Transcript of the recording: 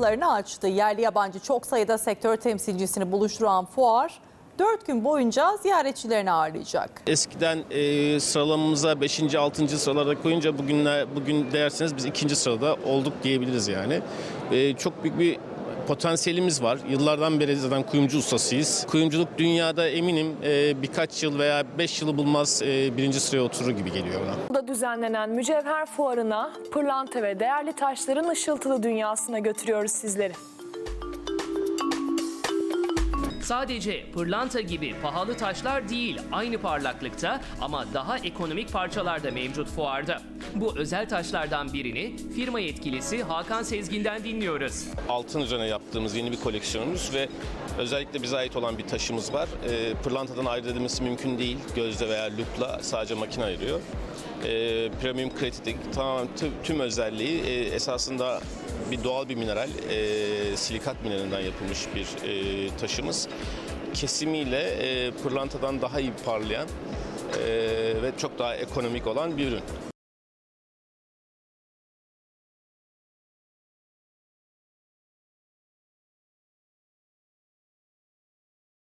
kapılarını açtı. Yerli yabancı çok sayıda sektör temsilcisini buluşturan fuar 4 gün boyunca ziyaretçilerini ağırlayacak. Eskiden e, sıralamamıza 5. 6. sıralarda koyunca bugünler bugün derseniz biz ikinci sırada olduk diyebiliriz yani. E, çok büyük bir potansiyelimiz var. Yıllardan beri zaten kuyumcu ustasıyız. Kuyumculuk dünyada eminim e, birkaç yıl veya 5 yılı bulmaz e, birinci sıraya oturur gibi geliyor bana. da düzenlenen mücevher fuarına pırlanta ve değerli taşların ışıltılı dünyasına götürüyoruz sizleri. Sadece pırlanta gibi pahalı taşlar değil aynı parlaklıkta ama daha ekonomik parçalar da mevcut fuarda. Bu özel taşlardan birini firma yetkilisi Hakan Sezgin'den dinliyoruz. altın üzerine yaptığımız yeni bir koleksiyonumuz ve özellikle bize ait olan bir taşımız var. E, pırlantadan ayırt edilmesi mümkün değil. Gözle veya lupla sadece makine ayırıyor. E, premium kritik tamamen tüm, tüm özelliği e, esasında bir doğal bir mineral, e, silikat mineralinden yapılmış bir e, taşımız. Kesimiyle e, pırlantadan daha iyi parlayan e, ve çok daha ekonomik olan bir ürün.